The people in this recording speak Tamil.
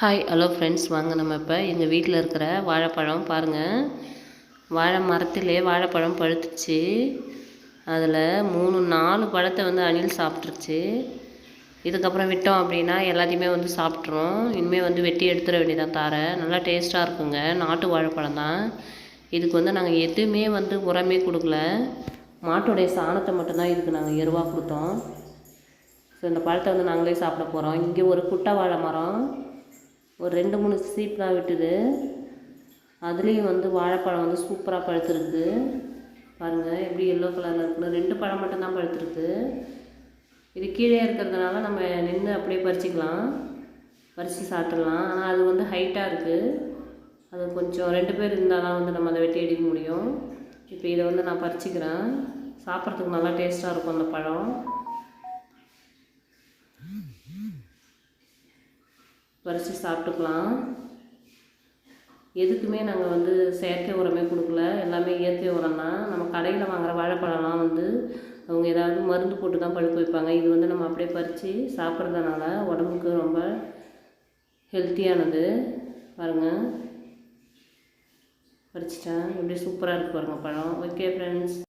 ஹாய் ஹலோ ஃப்ரெண்ட்ஸ் வாங்க நம்ம இப்போ எங்கள் வீட்டில் இருக்கிற வாழைப்பழம் பாருங்கள் வாழை மரத்திலே வாழைப்பழம் பழுத்துச்சு. அதில் மூணு நாலு பழத்தை வந்து அணில் சாப்பிட்ருச்சு இதுக்கப்புறம் விட்டோம் அப்படின்னா எல்லாத்தையுமே வந்து சாப்பிட்ரும் இனிமேல் வந்து வெட்டி எடுத்துட வேண்டியதான் தாரை. நல்லா டேஸ்ட்டாக இருக்குங்க. நாட்டு வாழைப்பழம் தான். இதுக்கு வந்து நாங்கள் எதுவுமே வந்து உரமே கொடுக்கல. மாட்டுடைய சாணத்தை மட்டும்தான் இதுக்கு நாங்கள் எருவாக கொடுத்தோம். ஸோ இந்த பழத்தை வந்து நாங்களே சாப்பிட போகிறோம் இங்கே ஒரு குட்டை வாழை மரம். ஒரு ரெண்டு மூணு சீப்பெலாம் விட்டுது அதுலேயும் வந்து வாழைப்பழம் வந்து சூப்பராக பழுத்துருக்கு. பாருங்கள் எப்படி எல்லோ கலரில் இருக்குன்னு. ரெண்டு பழம் மட்டும்தான் பழுத்துருக்கு. இது கீழே இருக்கிறதுனால நம்ம நின்று அப்படியே பறிச்சிக்கலாம். பறித்து சாப்பிட்றலாம் ஆனால் அது வந்து ஹைட்டாக இருக்குது அது கொஞ்சம் ரெண்டு பேர் இருந்தால் தான் வந்து நம்ம அதை வெட்டி எடுக்க முடியும். இப்போ இதை வந்து நான் பறிச்சிக்கிறேன். சாப்பிட்றதுக்கு நல்லா டேஸ்ட்டாக இருக்கும் அந்த பழம். பறித்து சாப்பிட்டுக்கலாம். எதுக்குமே நாங்கள் வந்து செயற்கை உரமே கொடுக்கல. எல்லாமே இயற்கை உரம் தான். நம்ம கடையில் வாங்குகிற வாழைப்பழம்லாம் வந்து அவங்க ஏதாவது மருந்து போட்டு தான் பழுக்க வைப்பாங்க. இது வந்து நம்ம அப்படியே பறித்து சாப்பிட்றதுனால உடம்புக்கு ரொம்ப ஹெல்த்தியானது பாருங்கள் பறிச்சிட்டேன் எப்படி சூப்பராக இருக்குது பாருங்கள் பழம். Okay friends